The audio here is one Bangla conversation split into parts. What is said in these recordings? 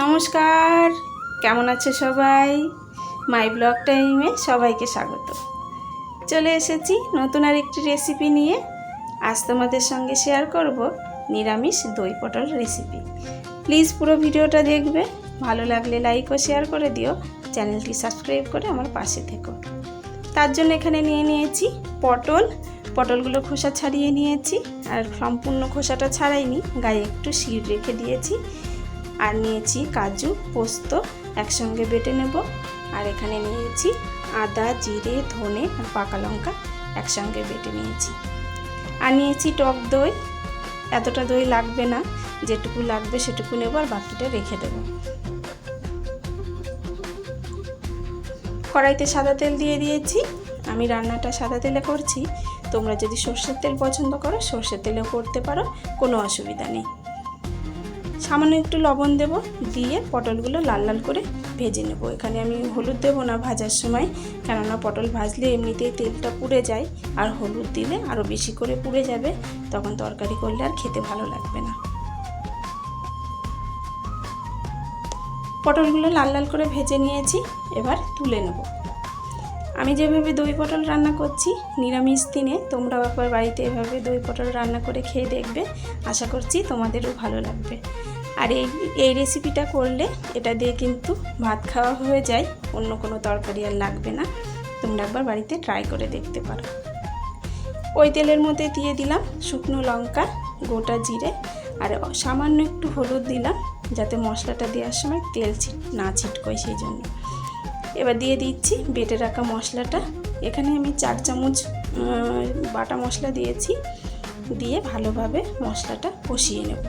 নমস্কার। কেমন আছে সবাই? মাই ব্লগ টাইমে সবাইকে স্বাগত। চলে এসেছি নতুন আর একটি রেসিপি নিয়ে। আজ তোমাদের সঙ্গে শেয়ার করব নিরামিষ দই পটল রেসিপি প্লিজ পুরো ভিডিওটা দেখবে। ভালো লাগলে লাইক ও শেয়ার করে দিও। চ্যানেলটি সাবস্ক্রাইব করে আমার পাশে থেকো। তার জন্য এখানে নিয়ে নিয়েছি পটল। পটলগুলো খোসা ছাড়িয়ে নিয়েছি। আর সম্পূর্ণ খোসাটা ছাড়াইনি। গায়ে একটু শির রেখে দিয়েছি। আর নিয়েছি কাজু পোস্ত একসঙ্গে বেটে নেব। আর এখানে নিয়েছি আদা, জিরে, ধনে আর পাকা লঙ্কা একসঙ্গে বেটে নিয়েছি। আর নিয়েছি টক দই। এতটা দই লাগবে না, যেটুকু লাগবে সেটুকু নেব আর বাকিটা রেখে দেব। কড়াইতে সাদা তেল দিয়ে দিয়েছি। আমি রান্নাটা সাদা তেলে করছি। তোমরা যদি সর্ষের তেল পছন্দ করো, সর্ষের তেলেও করতে পারো, কোনো অসুবিধা নেই। সামান্য একটু লবণ দেব, দিয়ে পটলগুলো লাল লাল করে ভেজে নেব। এখানে আমি হলুদ দেবো না ভাজার সময়, কেননা পটল ভাজলে এমনিতেই তেলটা পুড়ে যায়, আর হলুদ দিলে আরও বেশি করে পুড়ে যাবে, তখন তরকারি করলে আর খেতে ভালো লাগবে না। পটলগুলো লাল লাল করে ভেজে নিয়েছি, এবার তুলে নেব। আমি যেভাবে দই পটল রান্না করছি, নিরামিষ দিনে তোমরাও একবার বাড়িতে এভাবে দই পটল রান্না করে খেয়ে দেখবে, আশা করছি তোমাদেরও ভালো লাগবে। আর এই এই রেসিপিটা করলে এটা দিয়ে কিন্তু ভাত খাওয়া হয়ে যায়, অন্য কোনো তরকারি আর লাগবে না। তোমরা একবার বাড়িতে ট্রাই করে দেখতে পারো। ওই তেলের মধ্যে দিয়ে দিলাম শুকনো লঙ্কা, গোটা জিরে, আর সামান্য একটু হলুদ দিলাম, যাতে মশলাটা দেওয়ার সময় তেল ছিট, না ছিটকয় সেই জন্য। এবার দিয়ে দিচ্ছি বেটে রাখা মশলাটা। এখানে আমি চার চামচ বাটা মশলা দিয়েছি। দিয়ে ভালোভাবে মশলাটা কষিয়ে নেব।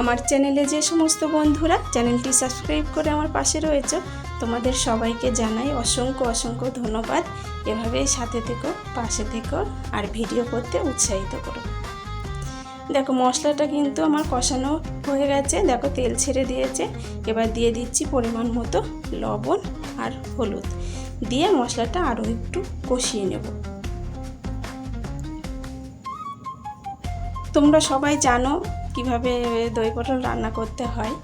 আমার চ্যানেলে যে সমস্ত বন্ধুরা চ্যানেলটি সাবস্ক্রাইব করে আমার পাশে রয়েছে, তোমাদের সবাইকে জানাই অসংখ্য অসংখ্য ধন্যবাদ। এভাবেই সাথে থেকো, পাশে থেকো, আর ভিডিও করতে উৎসাহিত করো। দেখো, মশলাটা কিন্তু আমার কষানো হয়ে গেছে। দেখো, তেল ছেড়ে দিয়েছে। এবার দিয়ে দিচ্ছি পরিমাণ মতো লবণ আর হলুদ। দিয়ে মশলাটা আরও একটু কষিয়ে নেব। তোমরা সবাই জানো কীভাবে দই পটল রান্না করতে হয়।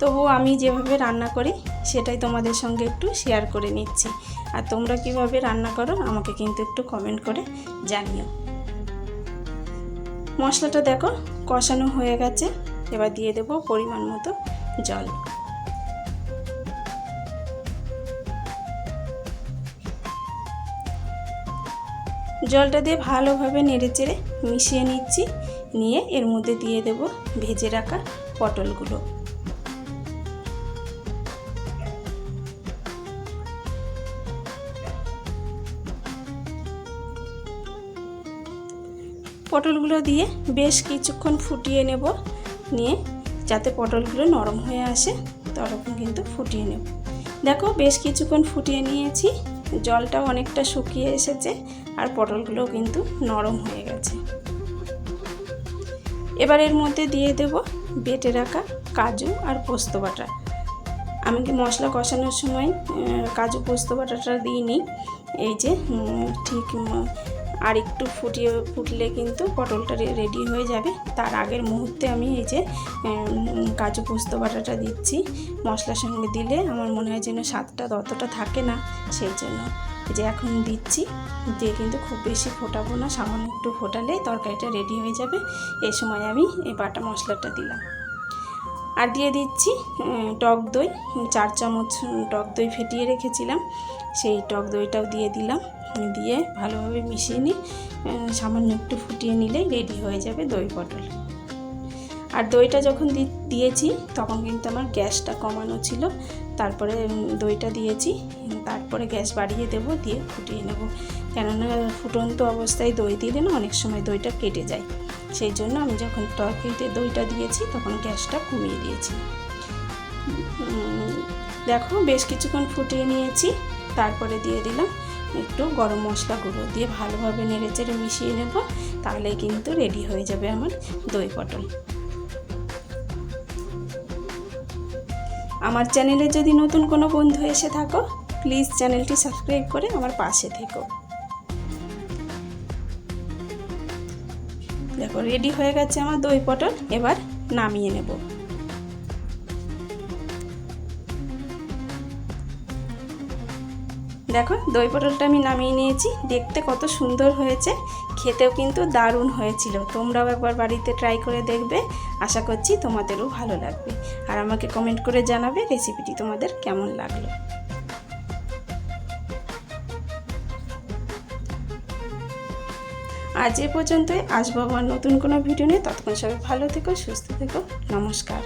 তবুও আমি যেভাবে রান্না করি, সেটাই তোমাদের সঙ্গে একটু শেয়ার করে নিচ্ছি। আর তোমরা কীভাবে রান্না করো, আমাকে কিন্তু একটু কমেন্ট করে জানিও। মশলাটা দেখো, কষানো হয়ে গেছে। এবার দিয়ে দেব পরিমাণ মতো জল। জলটা দিয়ে ভালোভাবে নেড়ে চেড়ে মিশিয়ে নিচ্ছি। নিয়ে এর মধ্যে দিয়ে দেব ভেজে রাখা পটলগুলো। পটলগুলো দিয়ে বেশ কিছুক্ষণ ফুটিয়ে নেব, নিয়ে যাতে পটলগুলো নরম হয়ে আসে তখন কিন্তু ফুটিয়ে নেব। দেখো বেশ কিছুক্ষণ ফুটিয়ে নিয়েছি জলটা অনেকটা শুকিয়ে এসেছে আর পটলগুলোও কিন্তু নরম হয়ে গেছে। এবার এর মধ্যে দিয়ে দেব বেটে রাখা কাজু আর পোস্ত বাটা। আমি কি মশলা কষানোর সময় কাজু পোস্ত বাটাটা দিইনি। এই যে ঠিক আর একটু ফুটিয়ে, ফুটলে কিন্তু পটলটা রেডি হয়ে যাবে। তার আগের মুহূর্তে আমি এই যে কাজু পোস্ত বাটাটা দিচ্ছি। মশলার সঙ্গে দিলে আমার মনে হয় যেন স্বাদটা ততটা থাকে না, সেই জন্য। যে এখন দিচ্ছি, দিয়ে কিন্তু খুব বেশি ফোটাবো না, সামান্য একটু ফোটালে তরকারিটা রেডি হয়ে যাবে। এই সময় আমি এই বাটা মশলাটা দিলাম। আর দিয়ে দিচ্ছি টক দই। চার চামচ টক দই ফেটিয়ে রেখেছিলাম। সেই টক দইটাও দিয়ে দিলাম। দিয়ে ভালোভাবে মিশিয়ে নিই। সামান্য একটু ফুটিয়ে নিলেই রেডি হয়ে যাবে দই পটল। আর দইটা যখন দিয়েছি, তখন কিন্তু আমার গ্যাসটা কমানো ছিল। তারপরে দইটা দিয়েছি। তারপরে গ্যাস বাড়িয়ে দেব, দিয়ে ফুটিয়ে নেব। কেননা, ফুটন্ত অবস্থায় দই দিলে না, অনেক সময় দইটা কেটে যায়। সেই জন্য আমি যখন তরকারিতে দইটা দিয়েছি, তখন গ্যাসটা কমিয়ে দিয়েছি। দেখো, বেশ কিছুক্ষণ ফুটিয়ে নিয়েছি। তারপরে দিয়ে দিলাম একটু গরম মশলা গুঁড়ো। দিয়ে ভালোভাবে নেড়ে চেড়ে মিশিয়ে নেব তাহলে কিন্তু রেডি হয়ে যাবে আমার দই পটল। আমার চ্যানেলে যদি নতুন কোনো বন্ধু এসে থাকো প্লিজ চ্যানেলটি সাবস্ক্রাইব করে আমার পাশে থেকো। দেখো রেডি হয়ে গেছে আমার দই পটল, এবার নামিয়ে নেব। দেখো, দই পটলটা আমি নামিয়ে নিয়েছি, দেখতে কত সুন্দর হয়েছে। খেতেও কিন্তু দারুণ হয়েছিল। তোমরাও একবার বাড়িতে ট্রাই করে দেখবে। আশা করছি তোমাদেরও ভালো লাগবে। আর আমাকে কমেন্ট করে জানাবে রেসিপিটি তোমাদের কেমন লাগল। আজ এ পর্যন্তই। আসব আমার নতুন কোনো ভিডিও নিয়ে। ততক্ষণ সবাই ভালো থেকো, সুস্থ থেকো। নমস্কার।